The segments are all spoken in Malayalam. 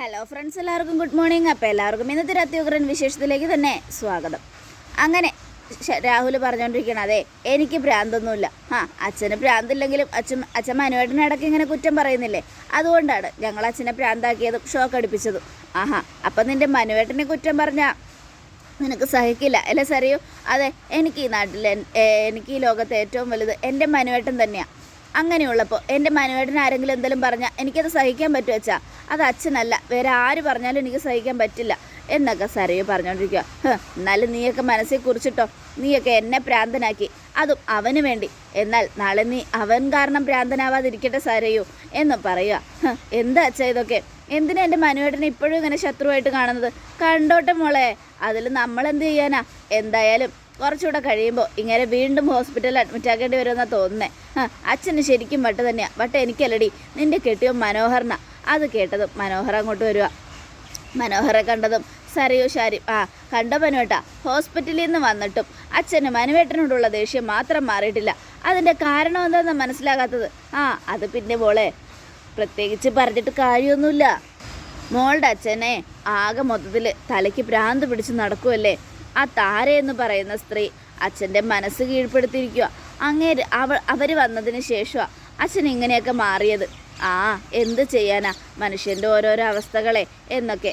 ഹലോ ഫ്രണ്ട്സ് എല്ലാവർക്കും ഗുഡ് മോർണിംഗ് അപ്പോൾ എല്ലാവർക്കും ഇന്നത്തെ അത്യുഗ്രൻ വിശേഷത്തിലേക്ക് തന്നെ സ്വാഗതം. അങ്ങനെ രാഹുൽ പറഞ്ഞുകൊണ്ടിരിക്കണം അതെ എനിക്ക് ഭ്രാന്തൊന്നുമില്ല. ആ അച്ഛന് ഭ്രാന്തില്ലെങ്കിലും അച്ഛൻ അച്ഛൻ മനുവേട്ടനെ ഇടയ്ക്ക് ഇങ്ങനെ കുറ്റം പറയുന്നില്ലേ? അതുകൊണ്ടാണ് ഞങ്ങൾ അച്ഛനെ ഭ്രാന്താക്കിയതും ഷോക്ക് അടിപ്പിച്ചതും. ആഹാ അപ്പം നിന്റെ മനുവേട്ടനെ കുറ്റം പറഞ്ഞാൽ നിനക്ക് സഹിക്കില്ല? അല്ലേ സറിയോ അതെ എനിക്ക് ഈ നാട്ടിൽ എനിക്ക് ഈ ലോകത്തെ ഏറ്റവും വലുത് എന്റെ മനുവേട്ടൻ തന്നെയാണ് അങ്ങനെയുള്ളപ്പോൾ എന്റെ മനുവേടൻ ആരെങ്കിലും എന്തെങ്കിലും പറഞ്ഞാൽ എനിക്കത് സഹിക്കാൻ പറ്റുമോ വെച്ചാ അത് അച്ഛനല്ല. വേറെ ആര് പറഞ്ഞാലും എനിക്ക് സഹിക്കാൻ പറ്റില്ല. എന്നൊക്കെ സറിയോ പറഞ്ഞുകൊണ്ടിരിക്കുക "ഹ്, എന്നാലും നീയൊക്കെ മനസ്സിൽ കുറിച്ചിട്ടോ? നീയൊക്കെ എന്നെ പ്രാന്തനാക്കി. അതും അവന് വേണ്ടി. എന്നാൽ നാളെ നീ അവൻ കാരണം പ്രാന്തനാവാതിരിക്കട്ടെ സരയൂ എന്ന് പറയുക "ഹ്, എന്താ അച്ഛ ഇതൊക്കെ? എന്തിനാ എന്റെ മനുവേട്ടനെ ഇപ്പോഴും ഇങ്ങനെ ശത്രുവായിട്ട് കാണുന്നത്? കണ്ടോട്ടെ മോളെ. അതിൽ നമ്മൾ എന്ത് ചെയ്യാനാ? എന്തായാലും കുറച്ചുകൂടെ കഴിയുമ്പോൾ ഇങ്ങനെ വീണ്ടും ഹോസ്പിറ്റലിൽ അഡ്മിറ്റ് ആക്കേണ്ടി വരുമെന്നാണ് തോന്നുന്നേ. അച്ഛന് ശരിക്കും വട്ട് തന്നെയാണ് വട്ട് എനിക്കല്ലടി നിന്റെ കെട്ടിയോ മനോഹറിന അത് കേട്ടതും മനോഹർ അങ്ങോട്ട് വരിക മനോഹറെ കണ്ടതും സരയോ ശാരി ആ കണ്ട മനുവേട്ട ഹോസ്പിറ്റലിൽ നിന്ന് വന്നിട്ടും അച്ഛന് മനുവേട്ടനോടുള്ള ദേഷ്യം മാത്രം മാറിയിട്ടില്ല. അതിന്റെ കാരണം എന്താണെന്ന് മനസ്സിലാകാത്തത്? ആ അത് പിന്നെ മോളെ പ്രത്യേകിച്ച് പറഞ്ഞിട്ട് കാര്യമൊന്നുമില്ല. മോളുടെ അച്ഛനെ ആകെ മൊത്തത്തിൽ തലയ്ക്ക് ഭ്രാന്ത് പിടിച്ച് നടക്കുമല്ലേ ആ താര എന്ന് പറയുന്ന സ്ത്രീ അച്ഛന്റെ മനസ്സ് കീഴ്പ്പെടുത്തിയിരിക്കുക അങ്ങേര് അവ അവർ വന്നതിന് ശേഷമാണ് അച്ഛൻ ഇങ്ങനെയൊക്കെ മാറിയത്. ആ എന്ത് ചെയ്യാനാ? മനുഷ്യന്റെ ഓരോരോ അവസ്ഥകളെ എന്നൊക്കെ.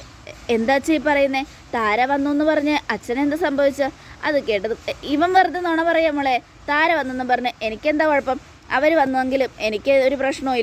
എന്താ ചെയ് പറയുന്നേ? താര വന്നു എന്ന് പറഞ്ഞ് അച്ഛൻ എന്താ സംഭവിച്ച? അത് കേട്ടത് ഇവൻ വെറുതെ നുണ പറയാം മോളെ. താര വന്നെന്ന് പറഞ്ഞ് എനിക്കെന്താ കുഴപ്പം? അവർ വന്നെങ്കിലും എനിക്ക് ഒരു പ്രശ്നവും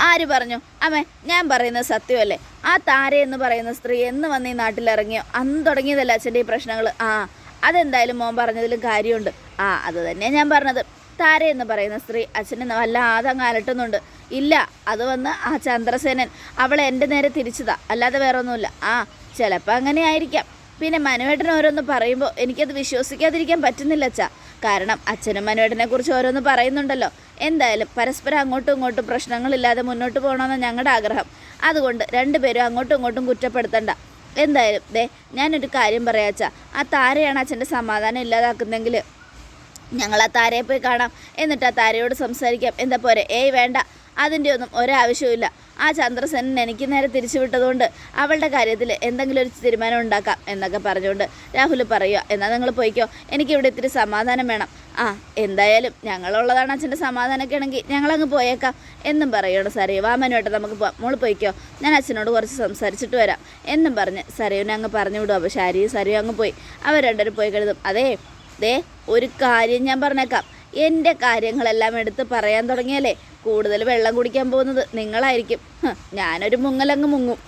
ആര് പറഞ്ഞു? അമ്മ ഞാൻ പറയുന്നത് സത്യമല്ലേ? ആ താര എന്ന് പറയുന്ന സ്ത്രീ എന്ന് വന്ന് ഈ നാട്ടിലിറങ്ങിയോ? അന്ന് തുടങ്ങിയതല്ല അച്ഛന്റെ ഈ പ്രശ്നങ്ങൾ ആ അതെന്തായാലും മോൻ പറഞ്ഞതിലും കാര്യമുണ്ട്. ആ അത് തന്നെയാണ് ഞാൻ പറഞ്ഞത്. താര എന്ന് പറയുന്ന സ്ത്രീ അച്ഛനെ വല്ലാതെ അങ്ങ് അലട്ടുന്നുണ്ട്. ഇല്ല അത് വന്ന് ആ ചന്ദ്രസേനൻ അവളെ എന്റെ നേരെ തിരിച്ചതാ. അല്ലാതെ വേറൊന്നുമില്ല. ആ ചിലപ്പോൾ അങ്ങനെ ആയിരിക്കാം പിന്നെ മനുവേട്ടൻ ഓരോന്ന് പറയുമ്പോൾ എനിക്കത് വിശ്വസിക്കാതിരിക്കാൻ പറ്റുന്നില്ല അച്ഛാ. കാരണം അച്ഛനും മനുവേട്ടനെ കുറിച്ച് ഓരോന്ന് പറയുന്നുണ്ടല്ലോ. എന്തായാലും പരസ്പരം അങ്ങോട്ടും ഇങ്ങോട്ടും പ്രശ്നങ്ങളില്ലാതെ മുന്നോട്ട് പോകണമെന്ന് ഞങ്ങളുടെ ആഗ്രഹം. അതുകൊണ്ട് രണ്ടുപേരും അങ്ങോട്ടും ഇങ്ങോട്ടും കുറ്റപ്പെടുത്തണ്ട. എന്തായാലും ദേ ഞാനൊരു കാര്യം പറയാച്ചാ ആ താരയാണ് അച്ഛന്റെ സമാധാനം ഇല്ലാതാക്കുന്നെങ്കിൽ ഞങ്ങൾ ആ താരയെ പോയി കാണാം. എന്നിട്ട് ആ താരയോട് സംസാരിക്കാം. എന്താ പോരെ? ഏയ് വേണ്ട. അതിന്റെ ഒന്നും ഒരാവശ്യവുമില്ല. ആ ചന്ദ്രസേനൻ എനിക്ക് നേരെ തിരിച്ചു വിട്ടതുകൊണ്ട് അവളുടെ കാര്യത്തിൽ എന്തെങ്കിലും ഒരു തീരുമാനം ഉണ്ടാക്കാം എന്നൊക്കെ പറഞ്ഞുകൊണ്ട് രാഹുൽ പറയുക എന്നാൽ നിങ്ങൾ പോയിക്കോ എനിക്കിവിടെ ഇത്തിരി സമാധാനം വേണം. ആ എന്തായാലും ഞങ്ങളുള്ളതാണ് അച്ഛന്റെ സമാധാനമൊക്കെ ആണെങ്കിൽ ഞങ്ങളങ്ങ് പോയേക്കാം. എന്നും പറയുകയാണ് സരയു. വാമനുമായിട്ട് നമുക്ക് പോവാം. മോൾ പോയിക്കോ ഞാൻ അച്ഛനോട് കുറച്ച് സംസാരിച്ചിട്ട് വരാം. എന്നും പറഞ്ഞ് സരയുവിനെ അങ്ങ് പറഞ്ഞു വിടും അപ്പോൾ ശാരിയും സരയും അങ്ങ് പോയി. അവർ രണ്ടുപേരും പോയി കരുതും. അതേ ദേ ഒരു കാര്യം ഞാൻ പറഞ്ഞേക്കാം. എന്റെ കാര്യങ്ങളെല്ലാം എടുത്ത് പറയാൻ തുടങ്ങിയാലേ കൂടുതൽ വെള്ളം കുടിക്കാൻ പോകുന്നത് നിങ്ങളായിരിക്കും. ഞാനൊരു മുങ്ങലങ്ങ് മുങ്ങും.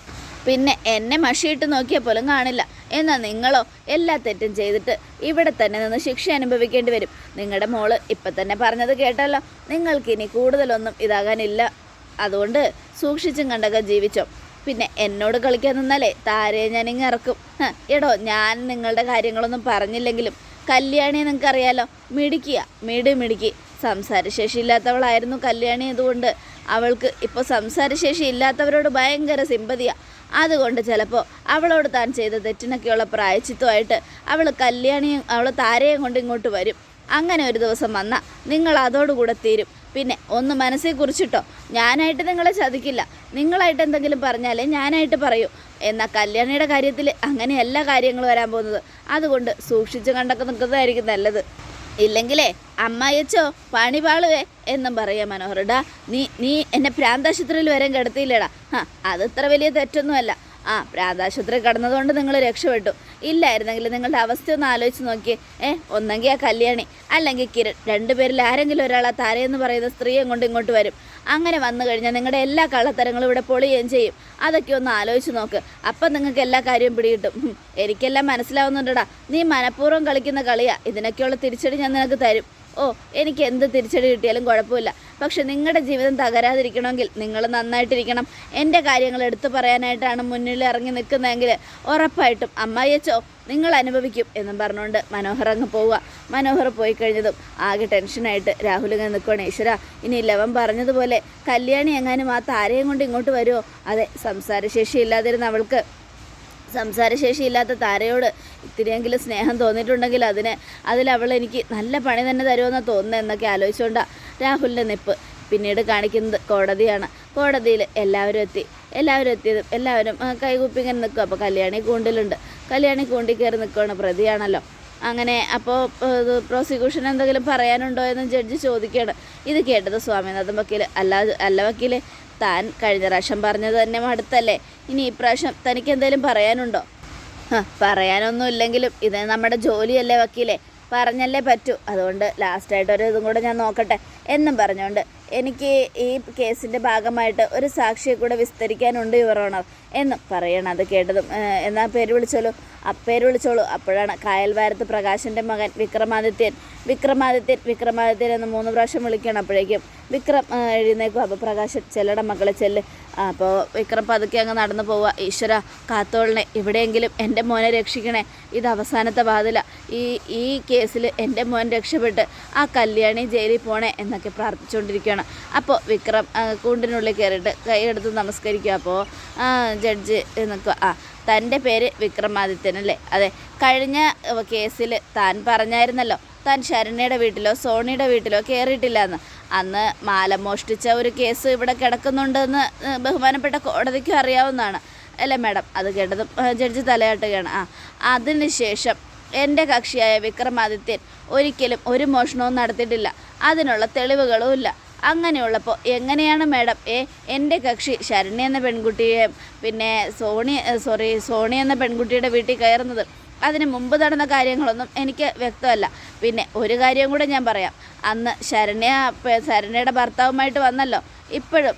പിന്നെ എന്നെ മഷിയിട്ട് നോക്കിയ പോലും കാണില്ല. എന്നാൽ നിങ്ങളോ? എല്ലാ തെറ്റും ചെയ്തിട്ട് ഇവിടെ തന്നെ നിന്ന് ശിക്ഷ അനുഭവിക്കേണ്ടി വരും. നിങ്ങളുടെ മോൾ ഇപ്പം തന്നെ പറഞ്ഞത് കേട്ടല്ലോ. നിങ്ങൾക്കിനി കൂടുതലൊന്നും ഇതാകാനില്ല. അതുകൊണ്ട് സൂക്ഷിച്ചും കണ്ടൊക്കെ ജീവിച്ചോ. പിന്നെ എന്നോട് കളിക്കാൻ നിന്നാലേ താരയെ ഞാൻ ഇങ്ങ് ഇറക്കും എടോ ഞാൻ നിങ്ങളുടെ കാര്യങ്ങളൊന്നും പറഞ്ഞില്ലെങ്കിലും കല്യാണി നിങ്ങൾക്കറിയാലോ. മിടിക്കുക മിടി മിടുക്കി സംസാരശേഷി ഇല്ലാത്തവളായിരുന്നു കല്യാണി അതുകൊണ്ട് അവൾക്ക് ഇപ്പോൾ സംസാരശേഷി ഇല്ലാത്തവരോട് ഭയങ്കര സിമ്പതിയാണ് അതുകൊണ്ട് ചിലപ്പോൾ അവളോട് താൻ ചെയ്ത തെറ്റിനൊക്കെയുള്ള പ്രായച്ചിത്വമായിട്ട് അവൾ കല്യാണിയും അവൾ താരയും കൊണ്ട് ഇങ്ങോട്ട് വരും. അങ്ങനെ ഒരു ദിവസം വന്നാൽ നിങ്ങൾ അതോടുകൂടെ തീരും. പിന്നെ ഒന്ന് മനസ്സിൽ കുറിച്ചിട്ടോ? ഞാനായിട്ട് നിങ്ങളെ ചതിക്കില്ല. നിങ്ങളായിട്ട് എന്തെങ്കിലും പറഞ്ഞാലേ ഞാനായിട്ട് പറയൂ. എന്നാൽ കല്യാണിയുടെ കാര്യത്തിൽ അങ്ങനെ എല്ലാ കാര്യങ്ങളും വരാൻ പോകുന്നത്. അതുകൊണ്ട് സൂക്ഷിച്ച് കണ്ടൊക്കെ നിൽക്കുന്നതായിരിക്കും നല്ലത്. ഇല്ലെങ്കിലേ അമ്മയച്ചോ പണി പാളുവേ എന്നും പറയാം മനോഹരടാ നീ നീ എന്നെ പ്രാന്താശുപത്രിയിൽ വരെ കിടത്തിയില്ലേടാ. ആ അതത്ര വലിയ തെറ്റൊന്നുമല്ല. ആ പ്രാന്താശുപത്രി കടന്നതുകൊണ്ട് നിങ്ങൾ രക്ഷപ്പെട്ടു. ഇല്ലായിരുന്നെങ്കിൽ നിങ്ങളുടെ അവസ്ഥ ഒന്ന് ആലോചിച്ച് നോക്കിയേ. ഏ ഒന്നെങ്കിൽ ആ കല്യാണി അല്ലെങ്കിൽ കിരൺ. രണ്ടുപേരിൽ ആരെങ്കിലും ഒരാൾ ആ താരയെന്ന് പറയുന്ന സ്ത്രീയെ കൊണ്ട് ഇങ്ങോട്ട് വരും. അങ്ങനെ വന്നു കഴിഞ്ഞാൽ നിങ്ങളുടെ എല്ലാ കള്ളത്തരങ്ങളും ഇവിടെ പൊളിയുകയും ചെയ്യും. അതൊക്കെ ഒന്ന് ആലോചിച്ച് നോക്ക്. അപ്പം നിങ്ങൾക്ക് എല്ലാ കാര്യവും പിടികിട്ടും. എനിക്കെല്ലാം മനസ്സിലാവുന്നുണ്ടടാ. നീ മനഃപൂർവം കളിക്കുന്ന കളിയാ. ഇതിനൊക്കെയുള്ള തിരിച്ചടി ഞാൻ നിനക്ക് തരും. ഓ എനിക്ക് എന്ത് തിരിച്ചടി കിട്ടിയാലും കുഴപ്പമില്ല. പക്ഷെ നിങ്ങളുടെ ജീവിതം തകരാതിരിക്കണമെങ്കിൽ നിങ്ങൾ നന്നായിട്ടിരിക്കണം. എന്റെ കാര്യങ്ങൾ എടുത്തു പറയാനായിട്ടാണ് മുന്നിൽ ഇറങ്ങി നിൽക്കുന്നതെങ്കിൽ ഉറപ്പായിട്ടും അമ്മായിയച്ചോ നിങ്ങൾ അനുഭവിക്കും എന്നും പറഞ്ഞുകൊണ്ട് മനോഹർ അങ്ങ് പോവുക. മനോഹർ പോയി കഴിഞ്ഞതും ആകെ ടെൻഷനായിട്ട് രാഹുൽ ഇങ്ങനെ നിൽക്കുകയാണ് ഈശ്വര ഇനി ലവൻ പറഞ്ഞതുപോലെ കല്യാണി എങ്ങാനും ആ താരയും കൊണ്ട് ഇങ്ങോട്ട് വരുമോ? അതെ സംസാരശേഷി ഇല്ലാതിരുന്ന അവൾക്ക് സംസാരശേഷി ഇല്ലാത്ത താരയോട് ഇത്തിരിയെങ്കിലും സ്നേഹം തോന്നിയിട്ടുണ്ടെങ്കിൽ അതിന് അതിലവൾ എനിക്ക് നല്ല പണി തന്നെ തരുമെന്ന് തോന്നുന്നത് എന്നൊക്കെ ആലോചിച്ചുകൊണ്ടാണ് രാഹുലിന്റെ നിപ്പ് പിന്നീട് കാണിക്കുന്നത് കോടതിയാണ്. കോടതിയിൽ എല്ലാവരും എത്തി. എല്ലാവരും എത്തിയതും എല്ലാവരും കൈകുപ്പിങ്ങനെ കൈകൂപ്പി നിൽക്കും അപ്പോൾ കല്യാണി കൂണ്ടിലുണ്ട്. കല്യാണി കൂണ്ടിൽ കയറി നിൽക്കുകയാണ് പ്രതിയാണല്ലോ. അങ്ങനെ അപ്പോൾ പ്രോസിക്യൂഷൻ എന്തെങ്കിലും പറയാനുണ്ടോ എന്ന് ജഡ്ജി ചോദിക്കുകയാണ്. ഇത് കേട്ടത് സ്വാമിനാഥൻ വക്കീൽ അല്ല അല്ല വക്കീൽ താൻ കഴിഞ്ഞ പ്രാവശ്യം പറഞ്ഞത് തന്നെ മടുത്തല്ലേ? ഇനി ഈ പ്രാവശ്യം തനിക്ക് എന്തെങ്കിലും പറയാനുണ്ടോ? പറയാനൊന്നും ഇല്ലെങ്കിലും ഇത് നമ്മുടെ ജോലിയല്ലേ വക്കീലേ? പറഞ്ഞല്ലേ പറ്റൂ. അതുകൊണ്ട് ലാസ്റ്റായിട്ട് ഒരു ഇതും കൂടെ ഞാൻ നോക്കട്ടെ. എന്നും പറഞ്ഞുകൊണ്ട് എനിക്ക് ഈ കേസിന്റെ ഭാഗമായിട്ട് ഒരു സാക്ഷിയെ കൂടെ വിസ്തരിക്കാനുണ്ട് യുവർ ഓണർ എന്ന് പറയണം അത് കേട്ടതും. എന്നാൽ എന്നാ പേര് വിളിച്ചോളൂ? അപ്പേര് പേര് വിളിച്ചോളൂ. അപ്പോഴാണ് കായൽവാരത്ത് പ്രകാശന്റെ മകൻ വിക്രമാദിത്യൻ. വിക്രമാദിത്യൻ വിക്രമാദിത്യൻ എന്ന് മൂന്ന് പ്രാവശ്യം വിളിക്കണം അപ്പോഴേക്കും. വിക്രം എഴുന്നേക്കും. അപ്പോൾ പ്രകാശൻ ചെല്ലട മക്കളെ ചെല്ല്. അപ്പോൾ വിക്രം പതുക്കെ അങ്ങ് നടന്നു പോവുക ഈശ്വര കാത്തോളിനെ എവിടെയെങ്കിലും എന്റെ മോനെ രക്ഷിക്കണേ. ഇത് അവസാനത്തെ വാതില. ഈ ഈ കേസിൽ എന്റെ മോൻ രക്ഷപ്പെട്ട് ആ കല്യാണി ജയിലിൽ പോണേ എന്നൊക്കെ പ്രാർത്ഥിച്ചുകൊണ്ടിരിക്കുകയാണ്. അപ്പോൾ വിക്രം കൂണ്ടിനുള്ളിൽ കയറിയിട്ട് കൈയെടുത്ത് നമസ്കരിക്കുക. അപ്പോൾ ജഡ്ജ് നിൽക്കുക ആ തന്റെ പേര് വിക്രമാദിത്യൻ അല്ലേ? അതെ. കഴിഞ്ഞ കേസിൽ താൻ പറഞ്ഞായിരുന്നല്ലോ താൻ ശരണ്യയുടെ വീട്ടിലോ സോണിയുടെ വീട്ടിലോ കയറിയിട്ടില്ല എന്ന് അന്ന് മാല മോഷ്ടിച്ച ഒരു കേസ് ഇവിടെ കിടക്കുന്നുണ്ടെന്ന് ബഹുമാനപ്പെട്ട കോടതിക്കും അറിയാവുന്നതാണ്. അല്ലേ മാഡം? അത് കേട്ടതും ജഡ്ജി തലയാട്ടുകയാണ്. ആ അതിനുശേഷം എന്റെ കക്ഷിയായ വിക്രമാദിത്യൻ ഒരിക്കലും ഒരു മോഷണവും നടത്തിയിട്ടില്ല. അതിനുള്ള തെളിവുകളും ഇല്ല അങ്ങനെയുള്ളപ്പോൾ എങ്ങനെയാണ് മാഡം? ഏ എന്റെ കക്ഷി ശരണ്യ എന്ന പെൺകുട്ടിയെ പിന്നെ സോണി സോറി സോണി എന്ന പെൺകുട്ടിയുടെ വീട്ടിൽ കയറുന്നത് അതിന് മുമ്പ് നടന്ന കാര്യങ്ങളൊന്നും എനിക്ക് വ്യക്തമല്ല. പിന്നെ ഒരു കാര്യം കൂടെ ഞാൻ പറയാം. അന്ന് ശരണ്യ ശരണ്യയുടെ ഭർത്താവുമായിട്ട് വന്നല്ലോ. ഇപ്പോഴും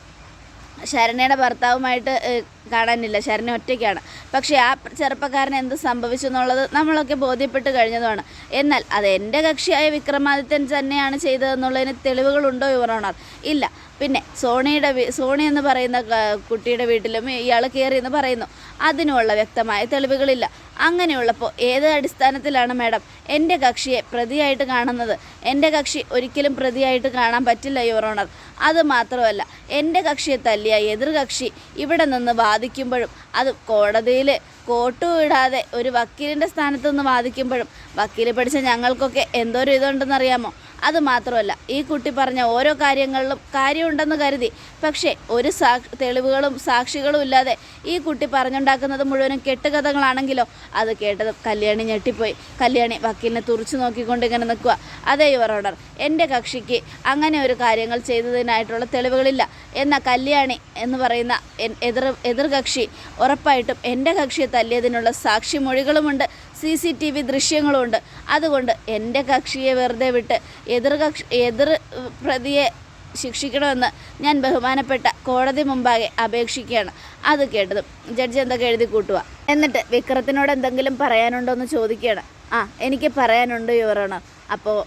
ശരണ്യയുടെ ഭർത്താവുമായിട്ട് കാണാനില്ല. ശരണ ഒറ്റയ്ക്കാണ്. പക്ഷേ ആ ചെറുപ്പക്കാരന് എന്ത് സംഭവിച്ചു എന്നുള്ളത് നമ്മളൊക്കെ ബോധ്യപ്പെട്ട് കഴിഞ്ഞതുമാണ്. എന്നാൽ അത് എന്റെ കക്ഷിയായ വിക്രമാദിത്യൻ തന്നെയാണ് ചെയ്തതെന്നുള്ളതിന് തെളിവുകളുണ്ടോ യുവറോണർ ഇല്ല. പിന്നെ സോണിയുടെ സോണി എന്ന് പറയുന്ന കുട്ടിയുടെ വീട്ടിലും ഇയാൾ കയറിയെന്ന് പറയുന്നു. അതിനുള്ള വ്യക്തമായ തെളിവുകളില്ല. അങ്ങനെയുള്ളപ്പോൾ ഏത് അടിസ്ഥാനത്തിലാണ് മാഡം എന്റെ കക്ഷിയെ പ്രതിയായിട്ട് കാണുന്നത്? എന്റെ കക്ഷി ഒരിക്കലും പ്രതിയായിട്ട് കാണാൻ പറ്റില്ല യുവർ ഓണർ. അത് മാത്രമല്ല എന്റെ കക്ഷിയെ തല്ലിയ എതിർ കക്ഷി ഇവിടെ നിന്ന് വാദിക്കുമ്പോഴും അത് കോടതിയിൽ കോട്ടു ഇടാതെ ഒരു വക്കീലിന്റെ സ്ഥാനത്ത് നിന്ന് വാദിക്കുമ്പോഴും വക്കീൽ പഠിച്ച ഞങ്ങൾക്കൊക്കെ എന്തോരം ഇതുണ്ടെന്നറിയാമോ? അത് മാത്രമല്ല ഈ കുട്ടി പറഞ്ഞ ഓരോ കാര്യങ്ങളിലും കാര്യമുണ്ടെന്ന് കരുതി. പക്ഷേ ഒരു സാ തെളിവുകളും സാക്ഷികളും ഇല്ലാതെ ഈ കുട്ടി പറഞ്ഞുണ്ടാക്കുന്നത് മുഴുവനും കെട്ടുകഥകളാണെങ്കിലോ? അത് കേട്ടത് കല്യാണി ഞെട്ടിപ്പോയി. കല്യാണി വക്കീലിനെ തുറച്ചു നോക്കിക്കൊണ്ട് ഇങ്ങനെ നിൽക്കുക അതേ യുവർ ഓർഡർ. എന്റെ കക്ഷിക്ക് അങ്ങനെ ഒരു കാര്യങ്ങൾ ചെയ്തതിനായിട്ടുള്ള തെളിവുകളില്ല. എന്ന കല്യാണി എന്ന് പറയുന്ന എതിർ എതിർ എതിർകക്ഷി ഉറപ്പായിട്ടും എന്റെ കക്ഷിയെ തല്ലിയതിനുള്ള സാക്ഷി സാക്ഷിമൊഴികളുമുണ്ട്. സി സി ടി വി ദൃശ്യങ്ങളുമുണ്ട് അതുകൊണ്ട് എന്റെ കക്ഷിയെ വെറുതെ വിട്ട് എതിർ എതിർ പ്രതിയെ ശിക്ഷിക്കണമെന്ന് ഞാൻ ബഹുമാനപ്പെട്ട കോടതി മുമ്പാകെ അപേക്ഷിക്കുകയാണ്. അത് കേട്ടതും ജഡ്ജി എന്തൊക്കെ എഴുതി കൂട്ടുക എന്നിട്ട് വിക്രത്തിനോട് എന്തെങ്കിലും പറയാനുണ്ടോ എന്ന് ചോദിക്കുകയാണ്. ആ എനിക്ക് പറയാനുണ്ട് യുവർ ഓണർ. അപ്പോൾ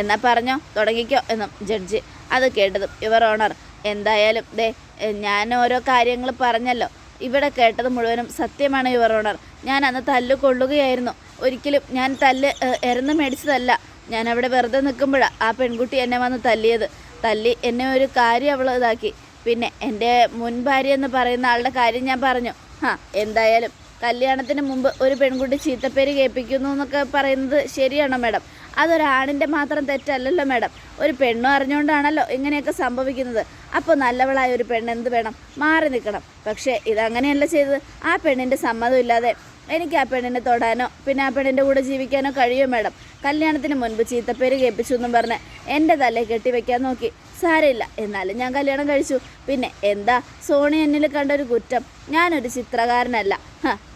എന്നാ പറഞ്ഞോ? തുടങ്ങിക്കോ എന്നും ജഡ്ജി അത് കേട്ടതും യുവർ ഓണർ. എന്തായാലും ദേ ഞാൻ ഓരോ കാര്യങ്ങൾ പറഞ്ഞല്ലോ. ഇവിടെ കേട്ടത് മുഴുവനും സത്യമാണ് യുവർ ഓണർ. ഞാൻ അന്ന് തല്ല് കൊള്ളുകയായിരുന്നു. ഒരിക്കലും ഞാൻ തല്ല് ഇറന്ന് മേടിച്ചതല്ല. ഞാൻ അവിടെ വെറുതെ നിൽക്കുമ്പോഴാണ് ആ പെൺകുട്ടി എന്നെ വന്ന് തല്ലിയത്. തല്ലി എന്നെ ഒരു കാര്യം അവൾ ഇതാക്കി. പിന്നെ എന്റെ മുൻ ഭാര്യ എന്ന് പറയുന്ന ആളുടെ കാര്യം ഞാൻ പറഞ്ഞു. ആ എന്തായാലും കല്യാണത്തിന് മുമ്പ് ഒരു പെൺകുട്ടി ചീത്തപ്പേര് കേൾപ്പിക്കുന്നു എന്നൊക്കെ പറയുന്നത് ശരിയാണോ മാഡം? അതൊരാണിന്റെ മാത്രം തെറ്റല്ലല്ലോ മാഡം. ഒരു പെണ്ണും അറിഞ്ഞുകൊണ്ടാണല്ലോ ഇങ്ങനെയൊക്കെ സംഭവിക്കുന്നത്. അപ്പോൾ നല്ലവളായ ഒരു പെണ്ണ് എന്ത് വേണം? മാറി നിൽക്കണം. പക്ഷേ ഇതങ്ങനെയല്ല ചെയ്തത്. ആ പെണ്ണിന്റെ സമ്മതമില്ലാതെ എനിക്ക് ആ പെണ്ണിനെ തൊടാനോ പിന്നെ ആ പെണ്ണിന്റെ കൂടെ ജീവിക്കാനോ കഴിയും മാഡം? കല്യാണത്തിന് മുൻപ് ചീത്തപ്പേര് കേൾപ്പിച്ചു എന്നും പറഞ്ഞ് എന്റെ തലേ കെട്ടിവെക്കാൻ നോക്കി. സാരമില്ല എന്നാലും ഞാൻ കല്യാണം കഴിച്ചു. പിന്നെ എന്താ? സോണി എന്നിൽ കണ്ട കണ്ടൊരു കുറ്റം. ഞാനൊരു ചിത്രകാരനല്ല.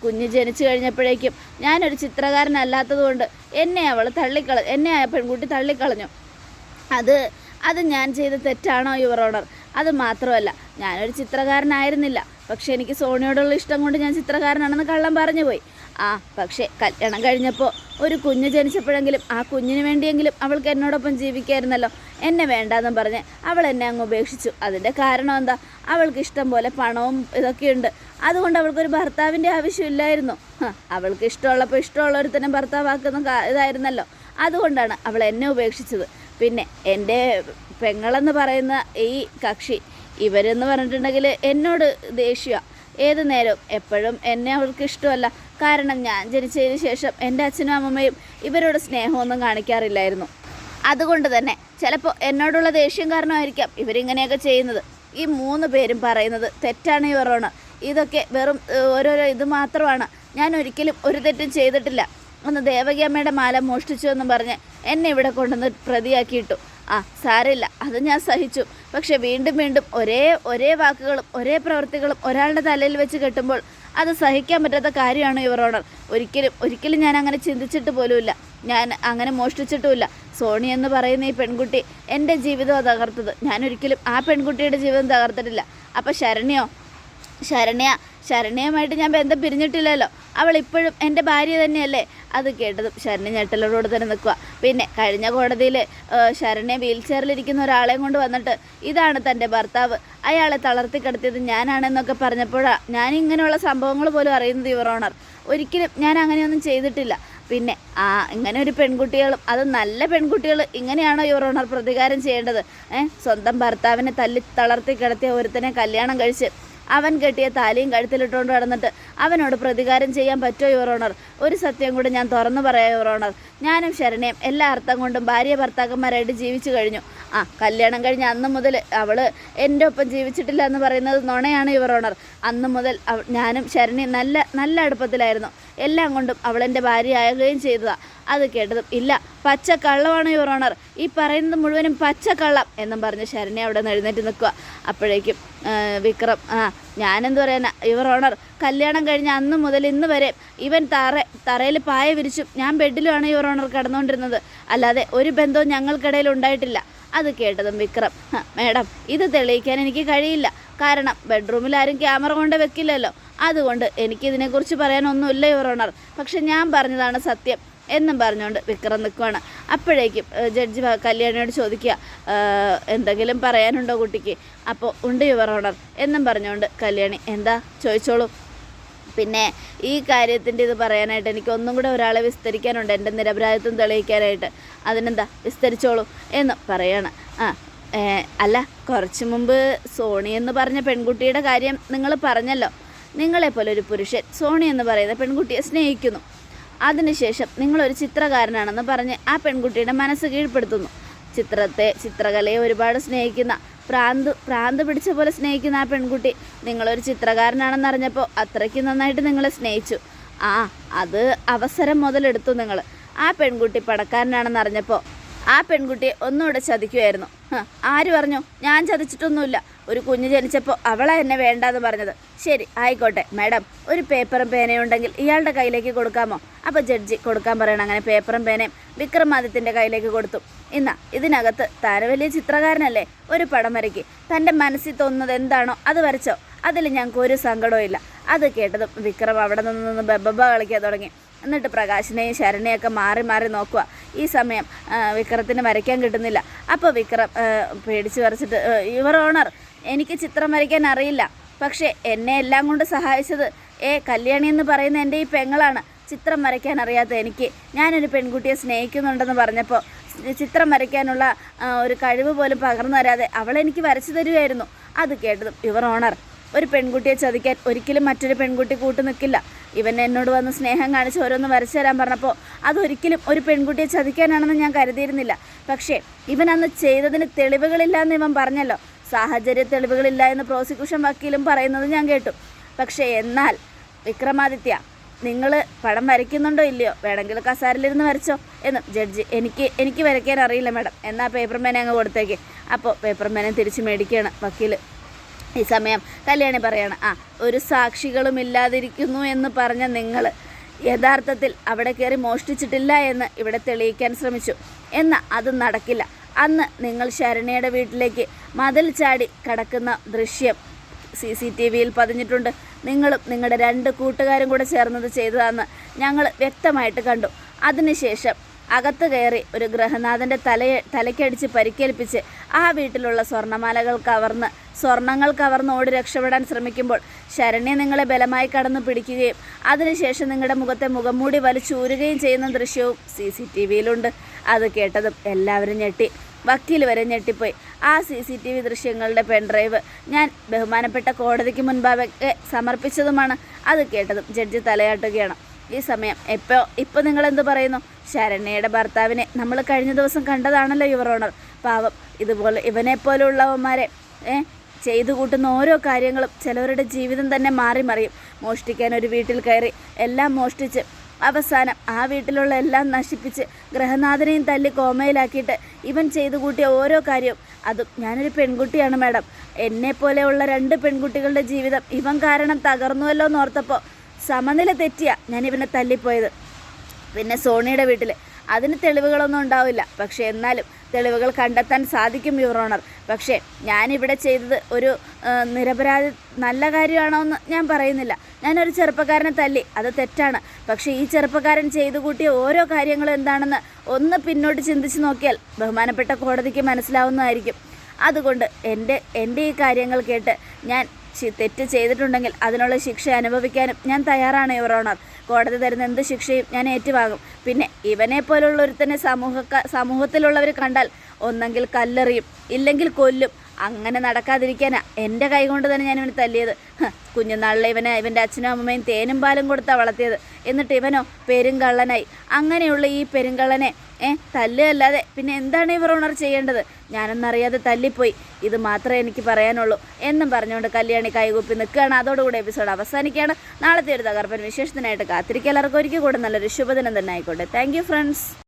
കുഞ്ഞ് ജനിച്ചു കഴിഞ്ഞപ്പോഴേക്കും ഞാനൊരു ചിത്രകാരനല്ലാത്തതുകൊണ്ട് എന്നെ അവൾ തള്ളിക്കള എന്നെ ആ പെൺകുട്ടി തള്ളിക്കളഞ്ഞു. അത് അത് ഞാൻ ചെയ്ത തെറ്റാണോ യുവർ ഓണർ? അത് മാത്രമല്ല ഞാനൊരു ചിത്രകാരനായിരുന്നില്ല. പക്ഷേ എനിക്ക് സോണിയോടുള്ള ഇഷ്ടം കൊണ്ട് ഞാൻ ചിത്രകാരനാണെന്ന് കള്ളം പറഞ്ഞു പോയി. ആ പക്ഷേ കല്യാണം കഴിഞ്ഞപ്പോൾ ഒരു കുഞ്ഞ് ജനിച്ചപ്പോഴെങ്കിലും ആ കുഞ്ഞിന് വേണ്ടിയെങ്കിലും അവൾക്ക് എന്നോടൊപ്പം ജീവിക്കായിരുന്നല്ലോ. എന്നെ വേണ്ടാന്നും പറഞ്ഞ് അവൾ എന്നെ അങ്ങ് ഉപേക്ഷിച്ചു. അതിന്റെ കാരണം എന്താ? അവൾക്ക് ഇഷ്ടം പോലെ പണവും ഇതൊക്കെയുണ്ട്. അതുകൊണ്ട് അവൾക്കൊരു ഭർത്താവിന്റെ ആവശ്യമില്ലായിരുന്നു. അവൾക്ക് ഇഷ്ടമുള്ളപ്പോൾ ഇഷ്ടമുള്ളൊരുത്തനെ ഭർത്താവാക്കുന്ന ഇതായിരുന്നല്ലോ. അതുകൊണ്ടാണ് അവൾ എന്നെ ഉപേക്ഷിച്ചത്. പിന്നെ എന്റെ പെങ്ങളെന്ന് പറയുന്ന ഈ കക്ഷി ഇവരെന്ന് പറഞ്ഞിട്ടുണ്ടെങ്കിൽ എന്നോട് ദേഷ്യ. ഏത് നേരവും എപ്പോഴും എന്നെ അവർക്ക് ഇഷ്ടമല്ല. കാരണം ഞാൻ ജനിച്ചതിന് ശേഷം എന്റെ അച്ഛനും അമ്മമ്മയും ഇവരോട് സ്നേഹമൊന്നും കാണിക്കാറില്ലായിരുന്നു. അതുകൊണ്ട് തന്നെ ചിലപ്പോൾ എന്നോടുള്ള ദേഷ്യം കാരണമായിരിക്കാം ഇവരിങ്ങനെയൊക്കെ ചെയ്യുന്നത്. ഈ മൂന്ന് പേരും പറയുന്നത് തെറ്റാണ് ഇവരോണ് ഇതൊക്കെ വെറും ഓരോരോ ഇത് മാത്രമാണ്. ഞാൻ ഒരിക്കലും ഒരു തെറ്റും ചെയ്തിട്ടില്ല. ഒന്ന് ദേവകിയമ്മയുടെ മാല മോഷ്ടിച്ചു എന്ന് പറഞ്ഞ് എന്നെ ഇവിടെ കൊണ്ടുവന്ന് പ്രതിയാക്കിയിട്ടു. ആ സാരമില്ല. അത് ഞാൻ സഹിച്ചു. പക്ഷെ വീണ്ടും വീണ്ടും ഒരേ ഒരേ വാക്കുകളും ഒരേ പ്രവൃത്തികളും ഒരാളുടെ തലയിൽ വെച്ച് കെട്ടുമ്പോൾ അത് സഹിക്കാൻ പറ്റാത്ത കാര്യമാണ് യുവർ ഓണർ. ഒരിക്കലും ഒരിക്കലും ഞാൻ അങ്ങനെ ചിന്തിച്ചിട്ട് പോലുമില്ല. ഞാൻ അങ്ങനെ മോഷ്ടിച്ചിട്ടുമില്ല. സോണി എന്ന് പറയുന്ന ഈ പെൺകുട്ടി എന്റെ ജീവിതം തകർത്തത്. ഞാൻ ഒരിക്കലും ആ പെൺകുട്ടിയുടെ ജീവിതം തകർത്തിട്ടില്ല. അപ്പം ശരണ്യോ ശരണ്യ ശരണ്യയുമായിട്ട് ഞാൻ ബന്ധം പിരിഞ്ഞിട്ടില്ലല്ലോ. അവൾ ഇപ്പോഴും എന്റെ ഭാര്യ തന്നെയല്ലേ? അത് കേട്ടതും ശരണ്യ ഞെട്ടലോട് തന്നെ നിൽക്കുക പിന്നെ കഴിഞ്ഞ കോടതിയിൽ ശരണ്യ വീൽ ചെയറിലിരിക്കുന്ന ഒരാളെയും കൊണ്ട് വന്നിട്ട് ഇതാണ് തന്റെ ഭർത്താവ്. അയാളെ തളർത്തി കിടത്തിയത് ഞാനാണെന്നൊക്കെ പറഞ്ഞപ്പോഴാണ് ഞാൻ ഇങ്ങനെയുള്ള സംഭവങ്ങൾ പോലും അറിയുന്നത് യുവർ ഓണർ. ഒരിക്കലും ഞാൻ അങ്ങനെയൊന്നും ചെയ്തിട്ടില്ല. പിന്നെ ആ ഇങ്ങനെ ഒരു പെൺകുട്ടികളും അത് നല്ല പെൺകുട്ടികൾ ഇങ്ങനെയാണോ യുവർ ഓണർ പ്രതികാരം ചെയ്യേണ്ടത്? സ്വന്തം ഭർത്താവിനെ തല്ലി തളർത്തി കിടത്തിയ ഒരുത്തനെ കല്യാണം കഴിച്ച് അവൻ കെട്ടിയ താലിയും കഴുത്തിലിട്ടുകൊണ്ട് നടന്നിട്ട് അവനോട് പ്രതികാരം ചെയ്യാൻ പറ്റോ യുവർ ഓണർ ഒരു സത്യം കൂടി ഞാൻ തുറന്നു പറയാം യുവർ ഓണർ ഞാനും ശരണയും എല്ലാ അർത്ഥം കൊണ്ടും ഭാര്യ ഭർത്താക്കന്മാരായിട്ട് ജീവിച്ചു കഴിഞ്ഞു. ആ കല്യാണം കഴിഞ്ഞ അന്ന് മുതൽ അവൾ എന്റെ ഒപ്പം ജീവിച്ചിട്ടില്ല എന്ന് പറയുന്നത് നുണയാണ് യുവർ ഓണർ അന്ന് മുതൽ ഞാനും ശരണയും നല്ല നല്ല അടുപ്പത്തിലായിരുന്നു. എല്ലാം കൊണ്ടും അവൾ എന്റെ ഭാര്യയാകുകയും ചെയ്തതാണ് അത് കേട്ടതും ഇല്ല പച്ച കള്ളമാണ് യുവർ ഓണർ ഈ പറയുന്നത് മുഴുവനും പച്ച കള്ളം എന്നും പറഞ്ഞ് ശരണി അവിടെ നിന്ന് എഴുന്നേറ്റ് നിൽക്കുക. അപ്പോഴേക്കും വിക്രം ആ ഞാനെന്ത് പറയാനാ യുവർ ഓണർ കല്യാണം കഴിഞ്ഞ അന്ന് മുതൽ ഇന്ന് വരെ ഇവൻ തറ തറയിൽ പായ വിരിച്ചും ഞാൻ ബെഡിലുമാണ് യുവർ ഓണർ കടന്നുകൊണ്ടിരുന്നത്. അല്ലാതെ ഒരു ബന്ധവും ഞങ്ങൾക്കിടയിൽ ഉണ്ടായിട്ടില്ല. അത് കേട്ടതും വിക്രം "ഹ, മേഡം ഇത് തെളിയിക്കാൻ എനിക്ക് കഴിയില്ല. കാരണം ബെഡ്റൂമിൽ ആരും ക്യാമറ കൊണ്ട് വെക്കില്ലല്ലോ. അതുകൊണ്ട് എനിക്കിതിനെക്കുറിച്ച് പറയാനൊന്നുമില്ല യുവർ ഓണർ. പക്ഷെ ഞാൻ പറഞ്ഞതാണ് സത്യം. എന്നും പറഞ്ഞുകൊണ്ട് വിക്രം നിൽക്കുവാണ്. അപ്പോഴേക്കും ജഡ്ജി കല്യാണിയോട് ചോദിക്കുക എന്തെങ്കിലും പറയാനുണ്ടോ കുട്ടിക്ക്? അപ്പോൾ ഉണ്ട് യുവർ ഓണർ. എന്നും പറഞ്ഞുകൊണ്ട് കല്യാണി എന്താ? ചോദിച്ചോളൂ. പിന്നെ ഈ കാര്യത്തിന്റെ ഇത് പറയാനായിട്ട് എനിക്ക് ഒന്നും കൂടെ ഒരാളെ വിസ്തരിക്കാനുണ്ട് എന്റെ നിരപരാധിത്വം തെളിയിക്കാനായിട്ട്. അതിനെന്താ? വിസ്തരിച്ചോളൂ എന്ന് പറയാണ്. ആ അല്ല കുറച്ച് മുമ്പ് സോണി എന്ന് പറഞ്ഞ പെൺകുട്ടിയുടെ കാര്യം നിങ്ങൾ പറഞ്ഞല്ലോ. നിങ്ങളെപ്പോലെ ഒരു പുരുഷൻ സോണി എന്ന് പറയുന്ന പെൺകുട്ടിയെ സ്നേഹിക്കുന്നു. അതിനുശേഷം നിങ്ങളൊരു ചിത്രകാരനാണെന്ന് പറഞ്ഞ് ആ പെൺകുട്ടിയുടെ മനസ്സ് കീഴ്പ്പെടുത്തുന്നു. ചിത്രത്തെ ചിത്രകലയെ ഒരുപാട് സ്നേഹിക്കുന്ന പ്രാന്ത് പ്രാന്ത് പിടിച്ച പോലെ സ്നേഹിക്കുന്ന ആ പെൺകുട്ടി നിങ്ങളൊരു ചിത്രകാരനാണെന്ന് അറിഞ്ഞപ്പോൾ അത്രയ്ക്ക് നന്നായിട്ട് നിങ്ങളെ സ്നേഹിച്ചു. ആ അത് അവസരം മുതലെടുത്തു നിങ്ങൾ ആ പെൺകുട്ടി പടക്കാരനാണെന്ന് അറിഞ്ഞപ്പോൾ ആ പെൺകുട്ടിയെ ഒന്നുകൂടെ ചതിക്കുമായിരുന്നു ആര് പറഞ്ഞു? ഞാൻ ചതിച്ചിട്ടൊന്നുമില്ല. ഒരു കുഞ്ഞ് ജനിച്ചപ്പോൾ അവളാ എന്നെ വേണ്ടാന്ന് പറഞ്ഞത്. ശരി ആയിക്കോട്ടെ. മാഡം ഒരു പേപ്പറും പേനയും ഉണ്ടെങ്കിൽ ഇയാളുടെ കയ്യിലേക്ക് കൊടുക്കാമോ? അപ്പോൾ ജഡ്ജി കൊടുക്കാൻ പറയണം. അങ്ങനെ പേപ്പറും പേനയും വിക്രമാദിത്യന്റെ കയ്യിലേക്ക് കൊടുത്തു. ഇന്നാ ഇതിനകത്ത് താര വലിയ ചിത്രകാരനല്ലേ? ഒരു പടം വരയ്ക്ക്. തന്റെ മനസ്സിൽ തോന്നുന്നത് എന്താണോ അത് വരച്ചോ. അതിൽ ഞങ്ങൾക്ക് ഒരു സങ്കടവും ഇല്ല അത് കേട്ടതും വിക്രം അവിടെ നിന്ന് ബബ്ബ കളിക്കാൻ തുടങ്ങി. എന്നിട്ട് പ്രകാശിനെയും ശരണിയൊക്കെ മാറി മാറി നോക്കുക. ഈ സമയം വിക്രത്തിന് വരയ്ക്കാൻ കിട്ടുന്നില്ല. അപ്പോൾ വിക്രം പേടിച്ച് വരച്ചിട്ട് യുവർ ഓണർ എനിക്ക് ചിത്രം വരയ്ക്കാൻ അറിയില്ല. പക്ഷേ എന്നെ എല്ലാം കൊണ്ട് സഹായിച്ചത് ഏ കല്യാണി എന്ന് പറയുന്ന എന്റെ ഈ പെങ്ങളാണ്. ചിത്രം വരയ്ക്കാൻ അറിയാത്ത എനിക്ക്. ഞാനൊരു പെൺകുട്ടിയെ സ്നേഹിക്കുന്നുണ്ടെന്ന് പറഞ്ഞപ്പോൾ ചിത്രം വരയ്ക്കാനുള്ള ഒരു കഴിവ് പോലും പകർന്നു തരാതെ അവളെനിക്ക് വരച്ചു തരുമായിരുന്നു അത് കേട്ടതും യുവർ ഓണർ ഒരു പെൺകുട്ടിയെ ചതിക്കാൻ ഒരിക്കലും മറ്റൊരു പെൺകുട്ടി കൂട്ടു നിൽക്കില്ല. ഇവൻ എന്നോട് വന്ന് സ്നേഹം കാണിച്ച് ഓരോന്ന് വരച്ചു തരാൻ പറഞ്ഞപ്പോൾ അതൊരിക്കലും ഒരു പെൺകുട്ടിയെ ചതിക്കാനാണെന്ന് ഞാൻ കരുതിയിരുന്നില്ല. പക്ഷേ ഇവൻ അന്ന് ചെയ്തതിന് തെളിവുകളില്ല എന്ന് ഇവൻ പറഞ്ഞല്ലോ. സാഹചര്യ തെളിവുകളില്ല എന്ന് പ്രോസിക്യൂഷൻ വക്കീലും പറയുന്നത് ഞാൻ കേട്ടു. പക്ഷേ എന്നാൽ വിക്രമാദിത്യ നിങ്ങൾ പടം വരയ്ക്കുന്നുണ്ടോ ഇല്ലയോ? വേണമെങ്കിൽ കസാരയിലിരുന്ന് വരച്ചോ എന്ന് ജഡ്ജി എനിക്ക് എനിക്ക് വരയ്ക്കാൻ അറിയില്ല മാഡം. എന്നാൽ പേപ്പർ മേനെ അങ്ങ് കൊടുത്തേക്ക്. അപ്പോൾ പേപ്പർ മേനെ തിരിച്ച് മേടിക്കുകയാണ് വക്കീൽ ഈ സമയം കല്യാണി പറയാണ് ആ ഒരു സാക്ഷികളും ഇല്ലാതിരിക്കുന്നു എന്ന് പറഞ്ഞ നിങ്ങൾ യഥാർത്ഥത്തിൽ അവിടെ കയറി മോഷ്ടിച്ചിട്ടില്ല എന്ന് ഇവിടെ തെളിയിക്കാൻ ശ്രമിച്ചു. എന്നാൽ അത് നടക്കില്ല. അന്ന് നിങ്ങൾ ശരണയുടെ വീട്ടിലേക്ക് മതിൽ ചാടി കടക്കുന്ന ദൃശ്യം സി സി ടി വിയിൽ പതിഞ്ഞിട്ടുണ്ട്. നിങ്ങളും നിങ്ങളുടെ രണ്ട് കൂട്ടുകാരും കൂടെ ചേർന്നത് ചെയ്തതാണെന്ന് ഞങ്ങൾ വ്യക്തമായിട്ട് കണ്ടു. അതിനുശേഷം അകത്ത് കയറി ഒരു ഗ്രഹനാഥന്റെ തലയെ തലയ്ക്കടിച്ച് പരിക്കേൽപ്പിച്ച് ആ വീട്ടിലുള്ള സ്വർണമാലകൾ കവർന്ന് സ്വർണങ്ങൾ കവർന്ന് ഓടി രക്ഷപ്പെടാൻ ശ്രമിക്കുമ്പോൾ ശരണ്യ നിങ്ങളെ ബലമായി കടന്നു പിടിക്കുകയും അതിനുശേഷം നിങ്ങളുടെ മുഖത്തെ മുഖംമൂടി വലിച്ചൂരുകയും ചെയ്യുന്ന ദൃശ്യവും സി സി ടി വിയിലുണ്ട്. അത് കേട്ടതും എല്ലാവരും ഞെട്ടി. വക്കീൽ വരെ ഞെട്ടിപ്പോയി. ആ സി സി ടി വി ദൃശ്യങ്ങളുടെ പെൻഡ്രൈവ് ഞാൻ ബഹുമാനപ്പെട്ട കോടതിക്ക് മുൻപാകെ സമർപ്പിച്ചതുമാണ്. അത് കേട്ടതും ജഡ്ജി തലയാട്ടുകയാണ്. ഈ സമയം എപ്പോൾ ഇപ്പോൾ നിങ്ങൾ എന്ത് പറയുന്നു? ശരണ്യയുടെ ഭർത്താവിനെ നമ്മൾ കഴിഞ്ഞ ദിവസം കണ്ടതാണല്ലോ യുവർ ഓണർ. പാവം ഇതുപോലെ ഇവനെ പോലുള്ളവന്മാരെ ഏ ചെയ്തു കൂട്ടുന്ന ഓരോ കാര്യങ്ങളും ചിലവരുടെ ജീവിതം തന്നെ മാറി മറിയും. മോഷ്ടിക്കാൻ ഒരു വീട്ടിൽ കയറി എല്ലാം മോഷ്ടിച്ച് അവസാനം ആ വീട്ടിലുള്ള എല്ലാം നശിപ്പിച്ച് ഗ്രഹനാഥനെയും തല്ലി കോമയിലാക്കിയിട്ട് ഇവൻ ചെയ്തു കൂട്ടിയ ഓരോ കാര്യവും. അതും ഞാനൊരു പെൺകുട്ടിയാണ് മാഡം. എന്നെ പോലെയുള്ള രണ്ട് പെൺകുട്ടികളുടെ ജീവിതം ഇവൻ കാരണം തകർന്നുവല്ലോ എന്ന് ഓർത്തപ്പോൾ സമനില തെറ്റിയ ഞാൻ ഇവനെ തല്ലിപ്പോയത്. പിന്നെ സോണിയുടെ വീട്ടിൽ അതിന് തെളിവുകളൊന്നും ഉണ്ടാവില്ല. പക്ഷേ എന്നാലും തെളിവുകൾ കണ്ടെത്താൻ സാധിക്കും യുവറോണർ പക്ഷേ ഞാനിവിടെ ചെയ്തത് ഒരു നിരപരാധി നല്ല കാര്യമാണോ എന്ന് ഞാൻ പറയുന്നില്ല. ഞാനൊരു ചെറുപ്പക്കാരനെ തല്ലി. അത് തെറ്റാണ്. പക്ഷേ ഈ ചെറുപ്പക്കാരൻ ചെയ്തു കൂട്ടിയ ഓരോ കാര്യങ്ങളും എന്താണെന്ന് ഒന്ന് പിന്നോട്ട് ചിന്തിച്ച് നോക്കിയാൽ ബഹുമാനപ്പെട്ട കോടതിക്ക് മനസ്സിലാവുന്നതായിരിക്കും. അതുകൊണ്ട് എന്റെ എന്റെ ഈ കാര്യങ്ങൾ കേട്ട് ഞാൻ തെറ്റ് ചെയ്തിട്ടുണ്ടെങ്കിൽ അതിനുള്ള ശിക്ഷ അനുഭവിക്കാനും ഞാൻ തയ്യാറാണ് യുവർ ഓണർ. കോടതി തരുന്ന എന്ത് ശിക്ഷയും ഞാൻ ഏറ്റുവാങ്ങും. പിന്നെ ഇവനെ പോലുള്ള ഒരുത്തനെ സമൂഹ സമൂഹത്തിലുള്ളവർ കണ്ടാൽ ഒന്നെങ്കിൽ കല്ലെറിയും ഇല്ലെങ്കിൽ കൊല്ലും. അങ്ങനെ നടക്കാതിരിക്കാനാ. എന്റെ കൈ കൊണ്ട് തന്നെ ഞാൻ ഇവനെ തല്ലിയത് കുഞ്ഞുനാളിലെ ഇവനെ ഇവന്റെ അച്ഛനും അമ്മയും തേനും പാലും കൊടുത്താണ് വളർത്തിയത്. എന്നിട്ട് ഇവനോ പെരുങ്കള്ളനായി. അങ്ങനെയുള്ള ഈ പെരുങ്കള്ളനെ ഏ തല്ലുകയല്ലാതെ പിന്നെ എന്താണ് ഇവർ ഉണർ ചെയ്യേണ്ടത്? ഞാനൊന്നറിയാതെ തല്ലിപ്പോയി. ഇത് മാത്രമേ എനിക്ക് പറയാനുള്ളൂ. എന്നും പറഞ്ഞുകൊണ്ട് കല്യാണി കൈകൂപ്പി നിൽക്കുകയാണ്. അതോടുകൂടി എപ്പിസോഡ് അവസാനിക്കുകയാണ്. നാളത്തെ ഒരു തകർപ്പൻ വിശേഷത്തിനായിട്ട് കാത്തിരിക്കുക. എല്ലാവർക്കും ഒരിക്കൽ കൂടെ നല്ലൊരു ശുഭദിനം തന്നെ ആയിക്കോട്ടെ. Thank friends